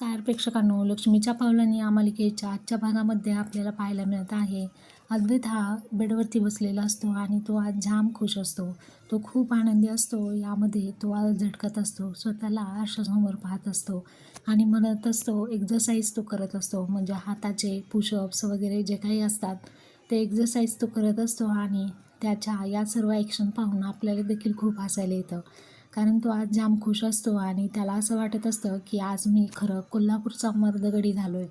नमस्कार प्रेक्षकांनो लक्ष्मीच्या पावलांनी या मालिकेच्या आजच्या भागामध्ये आपल्याला पाहायला मिळत आहे. अद्वैत हा बेडवरती बसलेला असतो आणि तो आज जाम खुश असतो. तो खूप आनंदी असतो यामध्ये तो आज झटकत असतो स्वतःला आरशासमोर पाहत असतो आणि म्हणत असतो एक्झरसाईज तो करत असतो. म्हणजे हाताचे पुशअप्स वगैरे जे काही असतात ते एक्झरसाईज तो करत असतो आणि त्याच्या या सर्व ॲक्शन पाहून आपल्याला देखील खूप हसायला येतं. कारण तो आज जाम खुश असतो आणि त्याला असं वाटत असतं की आज मी खरं कोल्हापूरचा मर्दगडी झालो आहे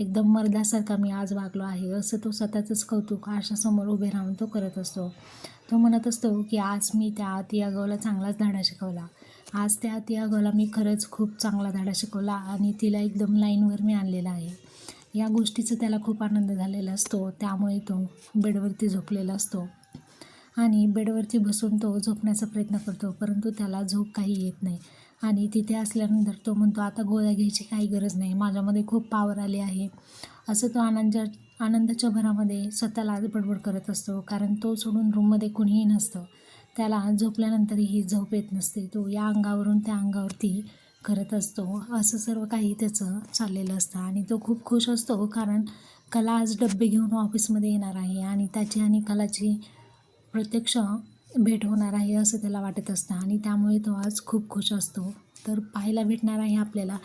एकदम मर्दासारखा मी आज वागलो आहे असं तो स्वतःचंच कौतुक आरशासमोर उभे राहून तो करत असतो. तो म्हणत असतो की आज मी त्या तियागावला चांगलाच धडा शिकवला. आज त्या तियागावला मी खरंच खूप चांगला धडा शिकवला आणि तिला एकदम लाईनवर मी आणलेला आहे. या गोष्टीचा त्याला खूप आनंद झालेला असतो त्यामुळे तो बेडवरती झोपलेला असतो. आणि बेडवरती बसून तो झोपण्याचा प्रयत्न करतो परंतु त्याला झोप काही येत नाही. आणि तिथे असल्यानंतर तो म्हणतो आता गोळ्या घ्यायची काही गरज नाही माझ्यामध्ये खूप पावर आली आहे. असं तो आनंदा आनंदाच्या भरामध्ये स्वतःला आज बडबड करत असतो कारण तो सोडून रूममध्ये कुणीही नसतं. त्याला झोपल्यानंतरही झोप येत नसते. तो या अंगावरून त्या अंगावरती करत असतो. असं सर्व काही त्याचं चाललेलं असतं. आणि तो खूप खुश असतो कारण कला आज डब्बे घेऊन ऑफिसमध्ये येणार आहे. आणि त्याची आणि कलाची प्रत्यक्ष भेट होणार आहे असं त्याला वाटत असतं आणि त्यामुळे तो आज खूप खुश असतो. तर पाहायला भेटणार आहे आपल्याला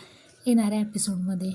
येणाऱ्या एपिसोडमध्ये